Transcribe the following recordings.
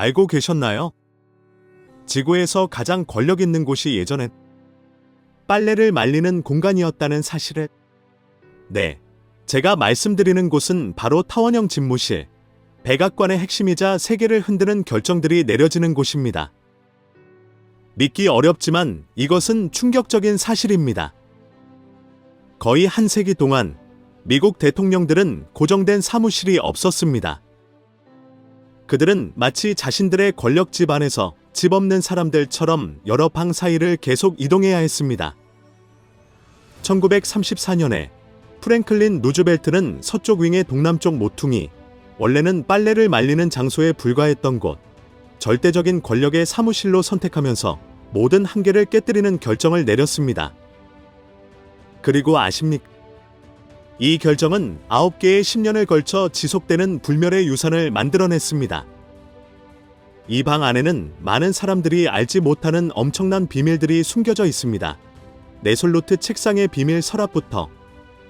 알고 계셨나요? 지구에서 가장 권력 있는 곳이 예전엔 빨래를 말리는 공간이었다는 사실을 네, 제가 말씀드리는 곳은 바로 타원형 집무실, 백악관의 핵심이자 세계를 흔드는 결정들이 내려지는 곳입니다. 믿기 어렵지만 이것은 충격적인 사실입니다. 거의 한 세기 동안 미국 대통령들은 고정된 사무실이 없었습니다. 그들은 마치 자신들의 권력 집안에서 집 없는 사람들처럼 여러 방 사이를 계속 이동해야 했습니다. 1934년에 프랭클린 루즈벨트는 서쪽 윙의 동남쪽 모퉁이, 원래는 빨래를 말리는 장소에 불과했던 곳, 절대적인 권력의 사무실로 선택하면서 모든 한계를 깨뜨리는 결정을 내렸습니다. 그리고 아십니까? 이 결정은 9개의 10년을 걸쳐 지속되는 불멸의 유산을 만들어냈습니다. 이 방 안에는 많은 사람들이 알지 못하는 엄청난 비밀들이 숨겨져 있습니다. 네솔루트 책상의 비밀 서랍부터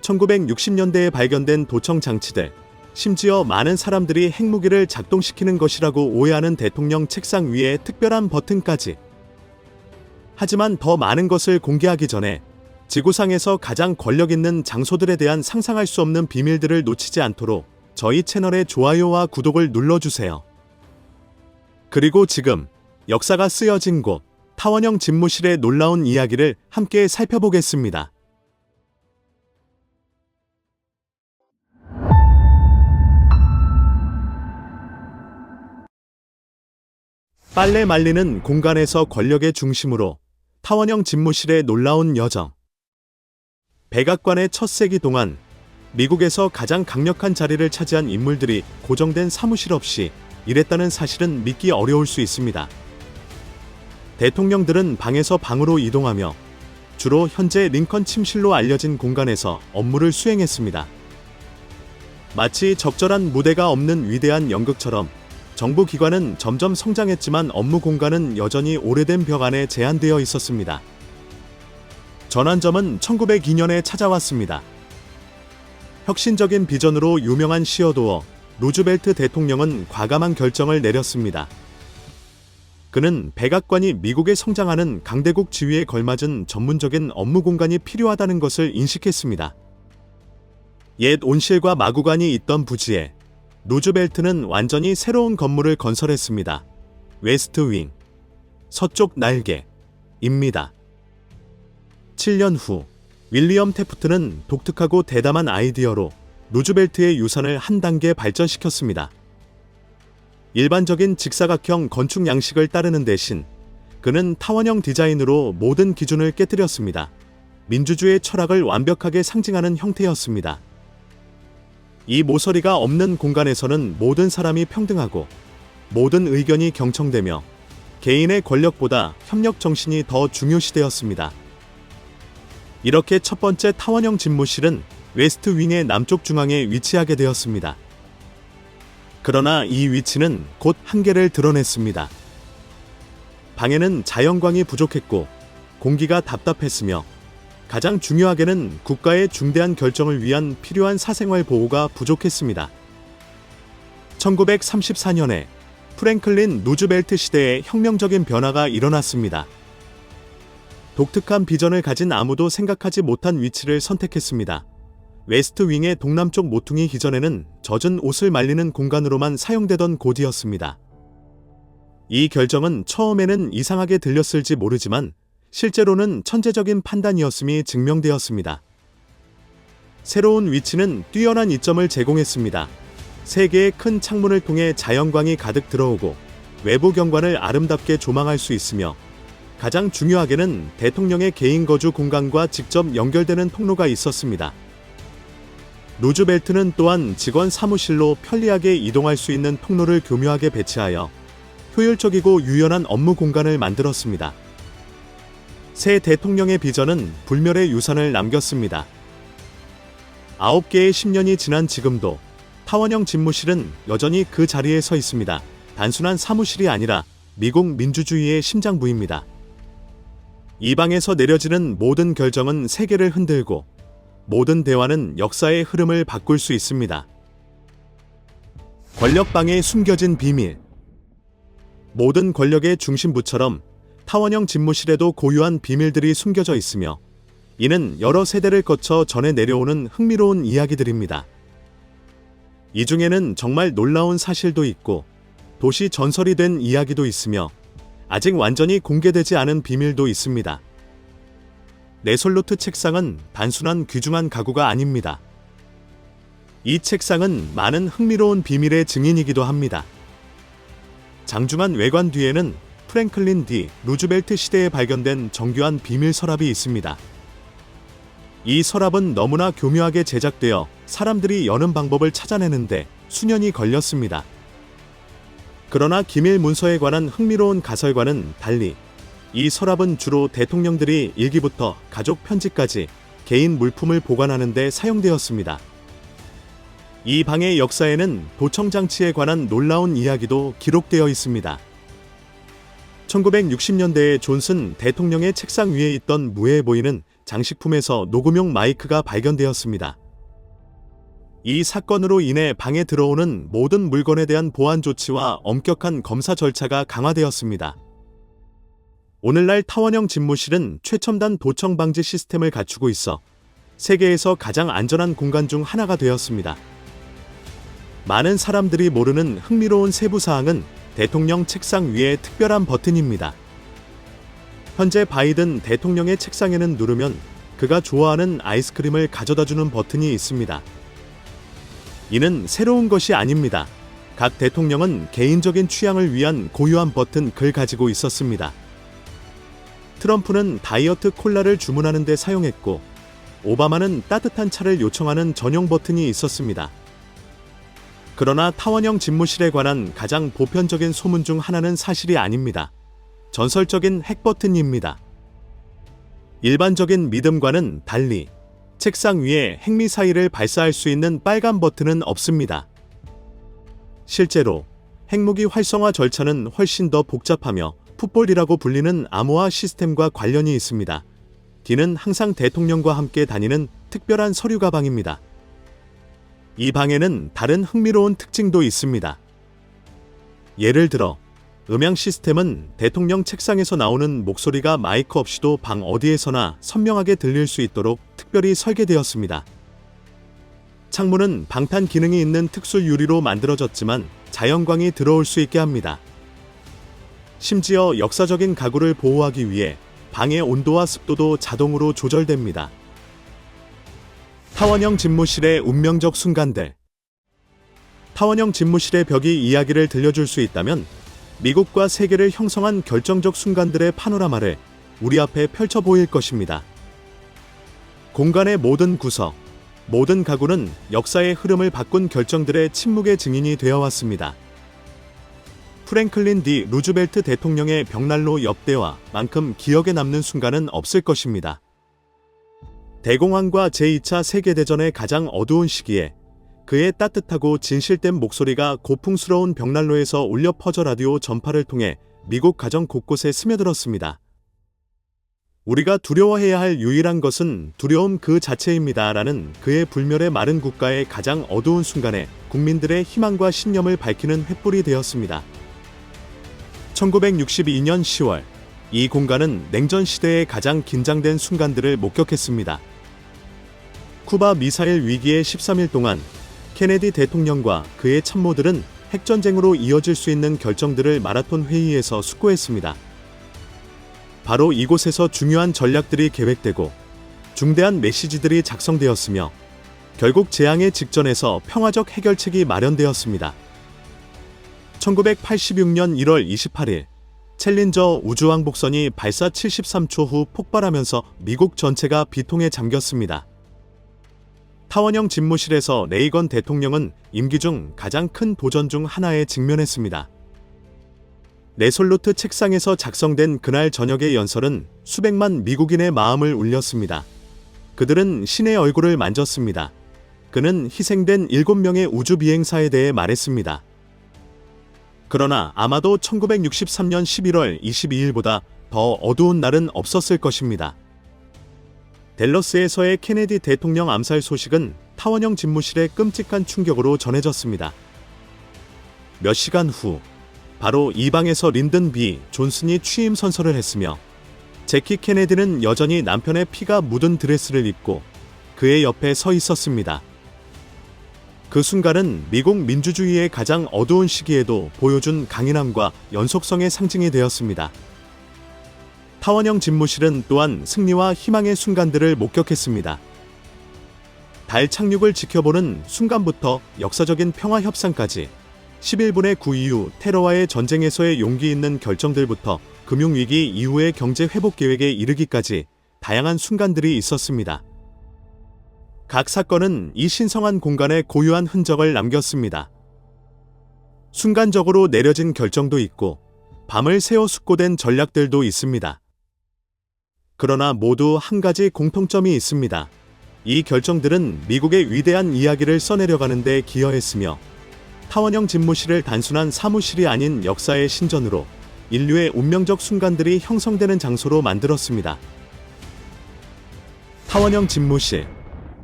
1960년대에 발견된 도청 장치들, 심지어 많은 사람들이 핵무기를 작동시키는 것이라고 오해하는 대통령 책상 위에 특별한 버튼까지. 하지만 더 많은 것을 공개하기 전에 지구상에서 가장 권력 있는 장소들에 대한 상상할 수 없는 비밀들을 놓치지 않도록 저희 채널의 좋아요와 구독을 눌러주세요. 그리고 지금 역사가 쓰여진 곳 타원형 집무실의 놀라운 이야기를 함께 살펴보겠습니다. 빨래 말리는 공간에서 권력의 중심으로 타원형 집무실의 놀라운 여정. 백악관의 첫 세기 동안 미국에서 가장 강력한 자리를 차지한 인물들이 고정된 사무실 없이 일했다는 사실은 믿기 어려울 수 있습니다. 대통령들은 방에서 방으로 이동하며 주로 현재 링컨 침실로 알려진 공간에서 업무를 수행했습니다. 마치 적절한 무대가 없는 위대한 연극처럼 정부 기관은 점점 성장했지만 업무 공간은 여전히 오래된 벽 안에 제한되어 있었습니다. 전환점은 1902년에 찾아왔습니다. 혁신적인 비전으로 유명한 시어도어 루즈벨트 대통령은 과감한 결정을 내렸습니다. 그는 백악관이 미국에 성장하는 강대국 지위에 걸맞은 전문적인 업무 공간이 필요하다는 것을 인식했습니다. 옛 온실과 마구간이 있던 부지에 루즈벨트는 완전히 새로운 건물을 건설했습니다. 웨스트 윙, 서쪽 날개입니다. 7년 후 윌리엄 테프트는 독특하고 대담한 아이디어로 루즈벨트의 유산을 한 단계 발전시켰습니다. 일반적인 직사각형 건축 양식을 따르는 대신 그는 타원형 디자인으로 모든 기준을 깨뜨렸습니다. 민주주의 철학을 완벽하게 상징하는 형태였습니다. 이 모서리가 없는 공간에서는 모든 사람이 평등하고 모든 의견이 경청되며 개인의 권력보다 협력 정신이 더 중요시되었습니다. 이렇게 첫 번째 타원형 집무실은 웨스트 윙의 남쪽 중앙에 위치하게 되었습니다. 그러나 이 위치는 곧 한계를 드러냈습니다. 방에는 자연광이 부족했고 공기가 답답했으며 가장 중요하게는 국가의 중대한 결정을 위한 필요한 사생활 보호가 부족했습니다. 1934년에 프랭클린 루즈벨트 시대에 혁명적인 변화가 일어났습니다. 독특한 비전을 가진 아무도 생각하지 못한 위치를 선택했습니다. 웨스트 윙의 동남쪽 모퉁이 기전에는 젖은 옷을 말리는 공간으로만 사용되던 곳이었습니다. 이 결정은 처음에는 이상하게 들렸을지 모르지만 실제로는 천재적인 판단이었음이 증명되었습니다. 새로운 위치는 뛰어난 이점을 제공했습니다. 세 개의 큰 창문을 통해 자연광이 가득 들어오고 외부 경관을 아름답게 조망할 수 있으며 가장 중요하게는 대통령의 개인 거주 공간과 직접 연결되는 통로가 있었습니다. 루즈벨트는 또한 직원 사무실로 편리하게 이동할 수 있는 통로를 교묘하게 배치하여 효율적이고 유연한 업무 공간을 만들었습니다. 새 대통령의 비전은 불멸의 유산을 남겼습니다. 9개의 10년이 지난 지금도 타원형 집무실은 여전히 그 자리에 서 있습니다. 단순한 사무실이 아니라 미국 민주주의의 심장부입니다. 이 방에서 내려지는 모든 결정은 세계를 흔들고 모든 대화는 역사의 흐름을 바꿀 수 있습니다. 권력방에 숨겨진 비밀. 모든 권력의 중심부처럼 타원형 집무실에도 고유한 비밀들이 숨겨져 있으며 이는 여러 세대를 거쳐 전해 내려오는 흥미로운 이야기들입니다. 이 중에는 정말 놀라운 사실도 있고 도시 전설이 된 이야기도 있으며 아직 완전히 공개되지 않은 비밀도 있습니다. 네솔루트 책상은 단순한 귀중한 가구가 아닙니다. 이 책상은 많은 흥미로운 비밀의 증인이기도 합니다. 장중한 외관 뒤에는 프랭클린 D. 루즈벨트 시대에 발견된 정교한 비밀 서랍이 있습니다. 이 서랍은 너무나 교묘하게 제작되어 사람들이 여는 방법을 찾아내는데 수년이 걸렸습니다. 그러나 기밀 문서에 관한 흥미로운 가설과는 달리 이 서랍은 주로 대통령들이 일기부터 가족 편지까지 개인 물품을 보관하는 데 사용되었습니다. 이 방의 역사에는 도청 장치에 관한 놀라운 이야기도 기록되어 있습니다. 1960년대에 존슨 대통령의 책상 위에 있던 무해해 보이는 장식품에서 녹음용 마이크가 발견되었습니다. 이 사건으로 인해 방에 들어오는 모든 물건에 대한 보안 조치와 엄격한 검사 절차가 강화되었습니다. 오늘날 타원형 집무실은 최첨단 도청 방지 시스템을 갖추고 있어 세계에서 가장 안전한 공간 중 하나가 되었습니다. 많은 사람들이 모르는 흥미로운 세부 사항은 대통령 책상 위에 특별한 버튼입니다. 현재 바이든 대통령의 책상에는 누르면 그가 좋아하는 아이스크림을 가져다 주는 버튼이 있습니다. 이는 새로운 것이 아닙니다. 각 대통령은 개인적인 취향을 위한 고유한 버튼 글 가지고 있었습니다. 트럼프는 다이어트 콜라를 주문하는 데 사용했고, 오바마는 따뜻한 차를 요청하는 전용 버튼이 있었습니다. 그러나 타원형 집무실에 관한 가장 보편적인 소문 중 하나는 사실이 아닙니다. 전설적인 핵 버튼입니다. 일반적인 믿음과는 달리 책상 위에 핵미사일을 발사할 수 있는 빨간 버튼은 없습니다. 실제로 핵무기 활성화 절차는 훨씬 더 복잡하며 풋볼이라고 불리는 암호화 시스템과 관련이 있습니다. D는 항상 대통령과 함께 다니는 특별한 서류 가방입니다. 이 방에는 다른 흥미로운 특징도 있습니다. 예를 들어 음향 시스템은 대통령 책상에서 나오는 목소리가 마이크 없이도 방 어디에서나 선명하게 들릴 수 있도록 특별히 설계되었습니다. 창문은 방탄 기능이 있는 특수 유리로 만들어졌지만 자연광이 들어올 수 있게 합니다. 심지어 역사적인 가구를 보호하기 위해 방의 온도와 습도도 자동으로 조절됩니다. 타원형 집무실의 운명적 순간들. 타원형 집무실의 벽이 이야기를 들려줄 수 있다면 미국과 세계를 형성한 결정적 순간들의 파노라마를 우리 앞에 펼쳐 보일 것입니다. 공간의 모든 구석, 모든 가구는 역사의 흐름을 바꾼 결정들의 침묵의 증인이 되어 왔습니다. 프랭클린 디 루즈벨트 대통령의 벽난로 옆대와 만큼 기억에 남는 순간은 없을 것입니다. 대공황과 제2차 세계대전의 가장 어두운 시기에 그의 따뜻하고 진실된 목소리가 고풍스러운 벽난로에서 울려 퍼져 라디오 전파를 통해 미국 가정 곳곳에 스며들었습니다. 우리가 두려워해야 할 유일한 것은 두려움 그 자체입니다. 라는 그의 불멸의 마른 국가의 가장 어두운 순간에 국민들의 희망과 신념을 밝히는 횃불이 되었습니다. 1962년 10월, 이 공간은 냉전 시대의 가장 긴장된 순간들을 목격했습니다. 쿠바 미사일 위기의 13일 동안 케네디 대통령과 그의 참모들은 핵전쟁으로 이어질 수 있는 결정들을 마라톤 회의에서 숙고했습니다. 바로 이곳에서 중요한 전략들이 계획되고 중대한 메시지들이 작성되었으며 결국 재앙의 직전에서 평화적 해결책이 마련되었습니다. 1986년 1월 28일 챌린저 우주왕복선이 발사 73초 후 폭발하면서 미국 전체가 비통에 잠겼습니다. 타원형 집무실에서 레이건 대통령은 임기 중 가장 큰 도전 중 하나에 직면했습니다. 레솔루트 책상에서 작성된 그날 저녁의 연설은 수백만 미국인의 마음을 울렸습니다. 그들은 신의 얼굴을 만졌습니다. 그는 희생된 7명의 우주 비행사에 대해 말했습니다. 그러나 아마도 1963년 11월 22일보다 더 어두운 날은 없었을 것입니다. 델러스에서의 케네디 대통령 암살 소식은 타원형 집무실의 끔찍한 충격으로 전해졌습니다. 몇 시간 후 바로 이 방에서 린든 B. 존슨이 취임 선서를 했으며 제키 케네디는 여전히 남편의 피가 묻은 드레스를 입고 그의 옆에 서 있었습니다. 그 순간은 미국 민주주의의 가장 어두운 시기에도 보여준 강인함과 연속성의 상징이 되었습니다. 타원형 집무실은 또한 승리와 희망의 순간들을 목격했습니다. 달 착륙을 지켜보는 순간부터 역사적인 평화 협상까지 11분의 9 이후 테러와의 전쟁에서의 용기 있는 결정들부터 금융위기 이후의 경제 회복 계획에 이르기까지 다양한 순간들이 있었습니다. 각 사건은 이 신성한 공간에 고유한 흔적을 남겼습니다. 순간적으로 내려진 결정도 있고 밤을 새워 숙고된 전략들도 있습니다. 그러나 모두 한 가지 공통점이 있습니다. 이 결정들은 미국의 위대한 이야기를 써내려가는 데 기여했으며 타원형 집무실을 단순한 사무실이 아닌 역사의 신전으로 인류의 운명적 순간들이 형성되는 장소로 만들었습니다. 타원형 집무실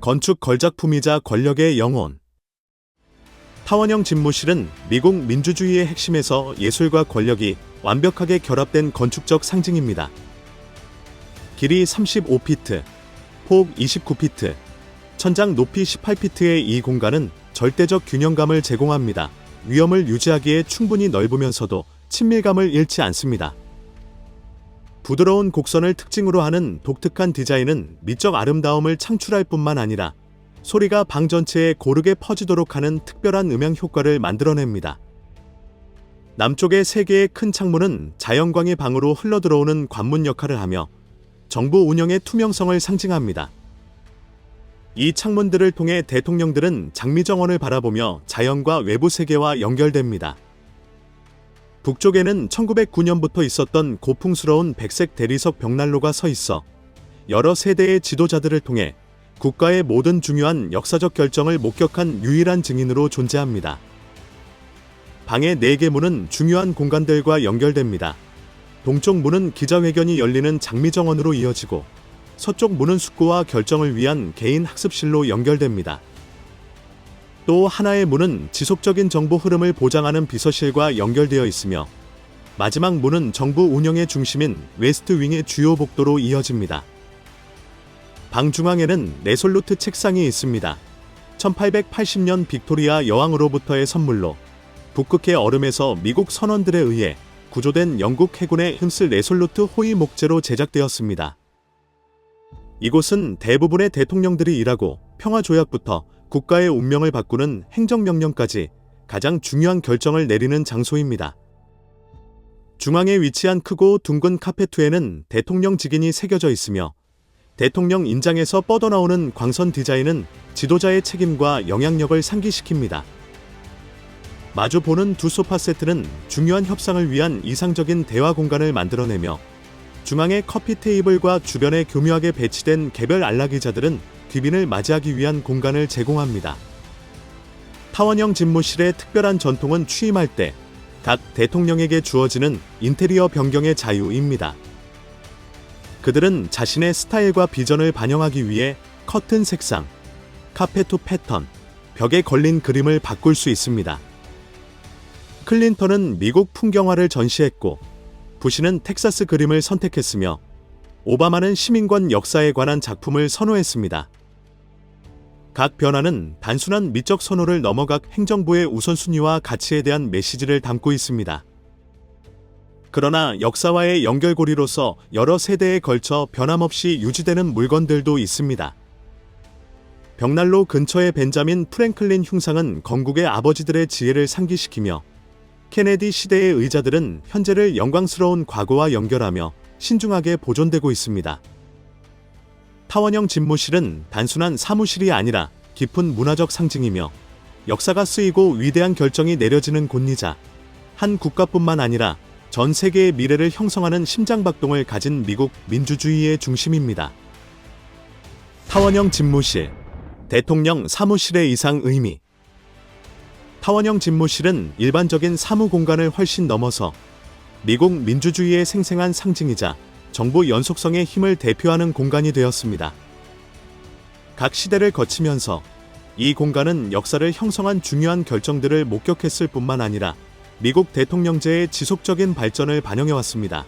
건축 걸작품이자 권력의 영혼 타원형 집무실은 미국 민주주의의 핵심에서 예술과 권력이 완벽하게 결합된 건축적 상징입니다. 길이 35피트, 폭 29피트, 천장 높이 18피트의 이 공간은 절대적 균형감을 제공합니다. 위험을 유지하기에 충분히 넓으면서도 친밀감을 잃지 않습니다. 부드러운 곡선을 특징으로 하는 독특한 디자인은 미적 아름다움을 창출할 뿐만 아니라 소리가 방 전체에 고르게 퍼지도록 하는 특별한 음향 효과를 만들어냅니다. 남쪽의 세 개의 큰 창문은 자연광이 방으로 흘러들어오는 관문 역할을 하며 정부 운영의 투명성을 상징합니다. 이 창문들을 통해 대통령들은 장미정원을 바라보며 자연과 외부 세계와 연결됩니다. 북쪽에는 1909년부터 있었던 고풍스러운 백색 대리석 벽난로가 서 있어 여러 세대의 지도자들을 통해 국가의 모든 중요한 역사적 결정을 목격한 유일한 증인으로 존재합니다. 방의 4개 문은 중요한 공간들과 연결됩니다. 동쪽 문은 기자회견이 열리는 장미정원으로 이어지고 서쪽 문은 숙고와 결정을 위한 개인 학습실로 연결됩니다. 또 하나의 문은 지속적인 정보 흐름을 보장하는 비서실과 연결되어 있으며 마지막 문은 정부 운영의 중심인 웨스트 윙의 주요 복도로 이어집니다. 방 중앙에는 레솔루트 책상이 있습니다. 1880년 빅토리아 여왕으로부터의 선물로 북극해 얼음에서 미국 선원들에 의해 구조된 영국 해군의 흠스 레솔루트 호위 목재로 제작되었습니다. 이곳은 대부분의 대통령들이 일하고 평화조약부터 국가의 운명을 바꾸는 행정명령까지 가장 중요한 결정을 내리는 장소입니다. 중앙에 위치한 크고 둥근 카페트에는 대통령 직인이 새겨져 있으며 대통령 인장에서 뻗어나오는 광선 디자인은 지도자의 책임과 영향력을 상기시킵니다. 마주 보는 두 소파 세트는 중요한 협상을 위한 이상적인 대화 공간을 만들어내며 중앙의 커피 테이블과 주변에 교묘하게 배치된 개별 안락의자들은 귀빈을 맞이하기 위한 공간을 제공합니다. 타원형 집무실의 특별한 전통은 취임할 때 각 대통령에게 주어지는 인테리어 변경의 자유입니다. 그들은 자신의 스타일과 비전을 반영하기 위해 커튼 색상, 카페트 패턴, 벽에 걸린 그림을 바꿀 수 있습니다. 클린턴은 미국 풍경화를 전시했고 부시는 텍사스 그림을 선택했으며 오바마는 시민권 역사에 관한 작품을 선호했습니다. 각 변화는 단순한 미적 선호를 넘어각 행정부의 우선순위와 가치에 대한 메시지를 담고 있습니다. 그러나 역사와의 연결고리로서 여러 세대에 걸쳐 변함없이 유지되는 물건들도 있습니다. 벽난로 근처의 벤자민 프랭클린 흉상은 건국의 아버지들의 지혜를 상기시키며 케네디 시대의 의자들은 현재를 영광스러운 과거와 연결하며 신중하게 보존되고 있습니다. 타원형 집무실은 단순한 사무실이 아니라 깊은 문화적 상징이며 역사가 쓰이고 위대한 결정이 내려지는 곳이자 한 국가뿐만 아니라 전 세계의 미래를 형성하는 심장박동을 가진 미국 민주주의의 중심입니다. 타원형 집무실, 대통령 사무실의 이상 의미. 타원형 집무실은 일반적인 사무 공간을 훨씬 넘어서 미국 민주주의의 생생한 상징이자 정부 연속성의 힘을 대표하는 공간이 되었습니다. 각 시대를 거치면서 이 공간은 역사를 형성한 중요한 결정들을 목격했을 뿐만 아니라 미국 대통령제의 지속적인 발전을 반영해 왔습니다.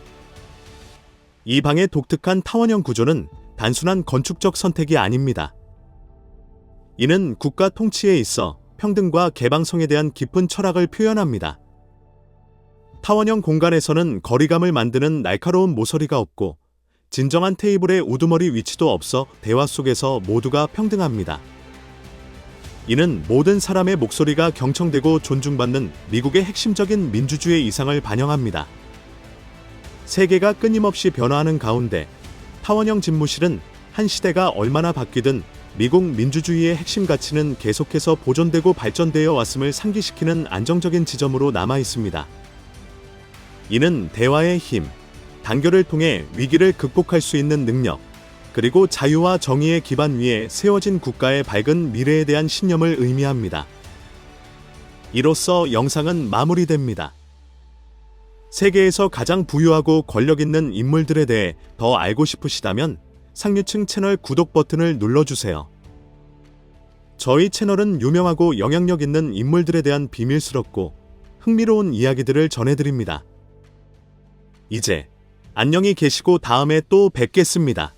이 방의 독특한 타원형 구조는 단순한 건축적 선택이 아닙니다. 이는 국가 통치에 있어 평등과 개방성에 대한 깊은 철학을 표현합니다. 타원형 공간에서는 거리감을 만드는 날카로운 모서리가 없고 진정한 테이블의 우두머리 위치도 없어 대화 속에서 모두가 평등합니다. 이는 모든 사람의 목소리가 경청되고 존중받는 미국의 핵심적인 민주주의 이상을 반영합니다. 세계가 끊임없이 변화하는 가운데 타원형 집무실은 한 시대가 얼마나 바뀌든 미국 민주주의의 핵심 가치는 계속해서 보존되고 발전되어 왔음을 상기시키는 안정적인 지점으로 남아 있습니다. 이는 대화의 힘, 단결을 통해 위기를 극복할 수 있는 능력, 그리고 자유와 정의의 기반 위에 세워진 국가의 밝은 미래에 대한 신념을 의미합니다. 이로써 영상은 마무리됩니다. 세계에서 가장 부유하고 권력 있는 인물들에 대해 더 알고 싶으시다면 상류층 채널 구독 버튼을 눌러주세요. 저희 채널은 유명하고 영향력 있는 인물들에 대한 비밀스럽고 흥미로운 이야기들을 전해드립니다. 이제 안녕히 계시고 다음에 또 뵙겠습니다.